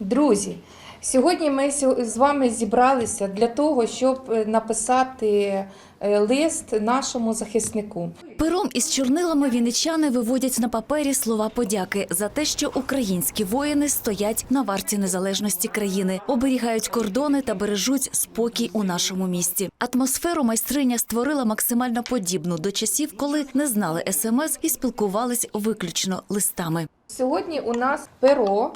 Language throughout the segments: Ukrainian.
Друзі, сьогодні ми з вами зібралися для того, щоб е, написати е, лист нашому захиснику. Пером із чорнилами вінничани виводять на папері слова подяки за те, що українські воїни стоять на варті незалежності країни, оберігають кордони та бережуть спокій у нашому місті. Атмосферу майстриня створила максимально подібну до часів, коли не знали смс і спілкувались виключно листами. Сьогодні у нас перо.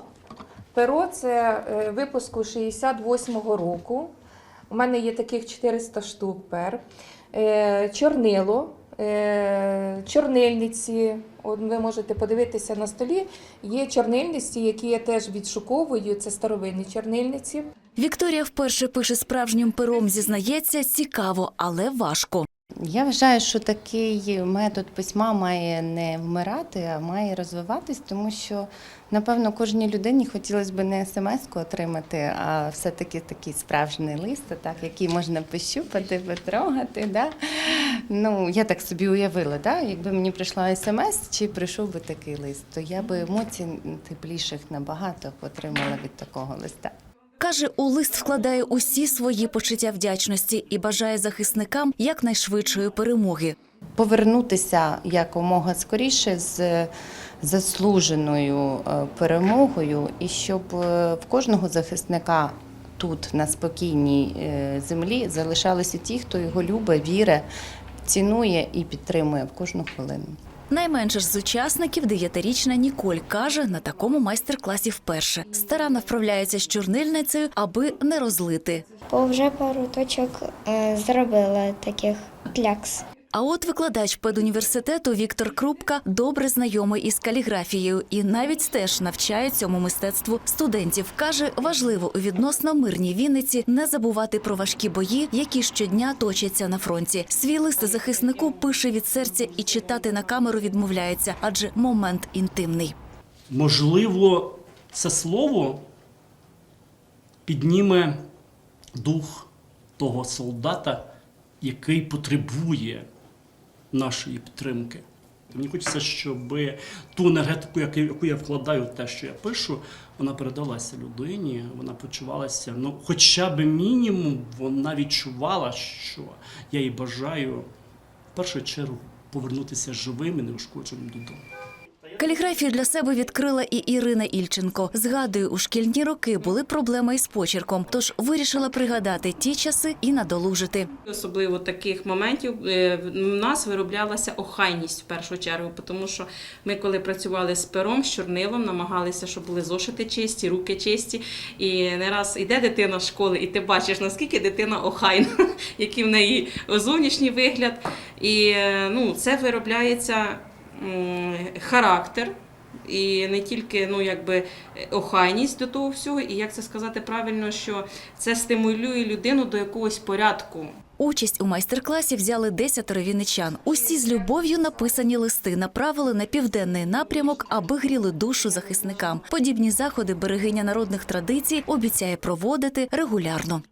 Перо це е, випуску 68-го року. У мене є таких 400 штук пер. Е, Чорнило, е, чорнильниці. Ви можете подивитися на столі. Є чорнильниці, які я теж відшуковую. Це старовинні чорнильниці. Вікторія вперше пише справжнім пером, зізнається, цікаво, але важко. Я вважаю, що такий метод письма має не вмирати, а має розвиватись, тому що, напевно, кожній людині хотілося б не смс-ку отримати, а все-таки такий справжній лист, так, який можна пощупати, потрогати. Да? Ну, я так собі уявила, да? якби мені прийшла смс чи прийшов би такий лист, то я би емоцій тепліших набагато отримала від такого листа. Каже, у лист вкладає усі свої почуття вдячності і бажає захисникам якнайшвидшої перемоги. повернутися якомога скоріше з заслуженою е, перемогою, і щоб е, в кожного захисника тут на спокійній е, землі залишалися ті, хто його любить, вірить, цінує і підтримує в кожну хвилину. Найменше ж з учасників дев'ятирічна Ніколь каже, на такому майстер-класі вперше. Старанно вправляється з чорнильницею, аби не розлити. Бо вже пару точок е, зробила таких клякс. А от викладач педуніверситету Віктор Крупка добре знайомий із каліграфією і навіть теж навчає цьому мистецтву студентів. каже, важливо у відносно мирній Вінниці не забувати про важкі бої, які щодня точаться на фронті. Свій лист захиснику пише від серця і читати на камеру відмовляється, адже момент інтимний. Можливо, це слово підніме дух того солдата, який потребує нашої підтримки. Мені хочеться, щоб ту енергетику, яку- я вкладаю в те, що я пишу, вона передалася людині, вона почувалася, ну, хоча б мінімум, вона відчувала, що я їй бажаю в першу чергу повернутися живим і неушкодженим додому. Каліграфію для себе відкрила і Ірина Ільченко. Згадує, у шкільні роки були проблеми із почерком, тож вирішила пригадати ті часи і надолужити. Особливо таких моментів е, в нас вироблялася охайність в першу чергу, тому що ми, коли працювали з пером, з чорнилом, намагалися, щоб були зошити чисті, руки чисті. І не раз іде дитина з школи, і ти бачиш, наскільки дитина охайна, який в неї зовнішній вигляд. І е, ну, це виробляється характер. І не тільки ну, якби, охайність до того всього, і як це сказати правильно, що це стимулює людину до якогось порядку. Участь у майстер-класі взяли десятеро вінничан. Усі з любов'ю написані листи направили на південний напрямок, аби гріли душу захисникам. Подібні заходи берегиня народних традицій обіцяє проводити регулярно.